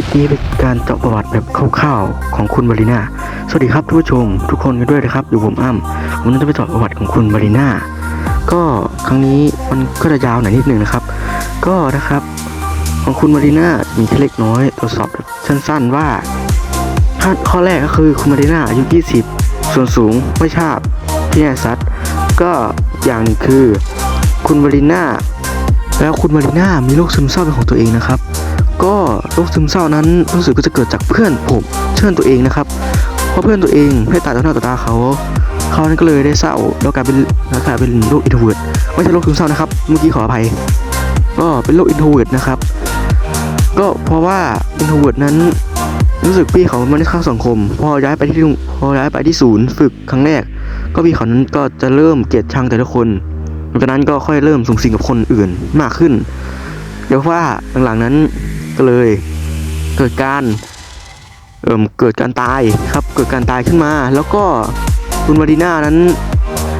ลิปนี้เป็นการเจาะประวัติแบบคร่าวๆของคุณมารีนาสวัสดีครับทุกผู้ชม ทุกคนกันด้วยนะครับ อยู่ผมอ้ำวันนี้จะไปเจาะประวัติของคุณมารีนาก็ครั้งนี้มันก็จะยาวหน่อยนิดนึงนะครับ ก็นะครับของคุณมารีนามีแค่เล็กน้อยตรวจสอบแบบสั้นๆว่าข้อข้อแรกก็คือคุณมารีนาอายุ 20 ส่วนสูงไม่ทราบพี่แอซัดก็อย่างหนึ่งคือคุณมารีนาแล้วคุณมารีนามีโรคซึมเศร้าเป็นของตัวเองนะครับ ก็โรคซึมเศร้านั้นรู้สึกก็จะเกิดจากเพื่อนผมเชื่อนตัวเองนะครับ เพราะเพื่อนตัวเองให้ตาต่อหน้าต่อตาเขา เขานั้นก็เลยได้เศร้าแล้วกลายเป็นแล้วกลายเป็นโรคอินโทรเวิร์ดไม่ใช่โรคซึมเศร้านะครับ เมื่อกี้ขออภัย ก็เป็นโรคอินโทรเวิร์ดนะครับ ก็เพราะว่าอินโทรเวิร์ดนั้นรู้สึกพี่เขาไม่ได้เข้าสังคม พอย้ายไปที่พอย้ายไปที่ศูนย์ฝึกครั้งแรก ก็พี่เขานั้นก็จะเริ่มเกลียดชังแต่ละคนหลังจากนั้นก็ค่อยเริ่มสูงสิงกับคนอื่นมากขึ้นเดี๋ยวว่าหลังๆนั้น ก็เลย เกิดการเอ่มเกิดการตายครับเกิดการตายขึ้นมา แล้วก็คุณมารีน่านั้น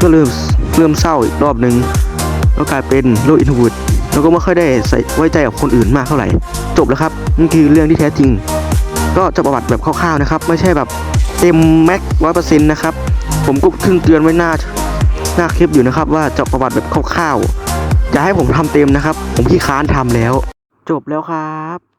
ก็เริ่มเริ่มเศร้าอีกรอบหนึ่งแล้วกลายเป็นโรคอินทวิร์ดแล้วก็ไม่ค่อยได้ใส่ไว้ใจกับคนอื่นมากเท่าไหร่ จบแล้วครับนี่คือเรื่องที่แท้จริง ก็จะประวัติแบบคร่าวๆนะครับ ไม่ใช่แบบเต็มแม็กร้อยเปอร์เซ็นต์นะครับ ผมก็เพิ่งเตือนไว้หน้าหน้าคลิปอยู่นะครับ ว่าจะประวัติแบบคร่าวๆอย่าให้ผมทำเต็มนะครับ ผมขี้ค้านทำแล้ว จบแล้วครับ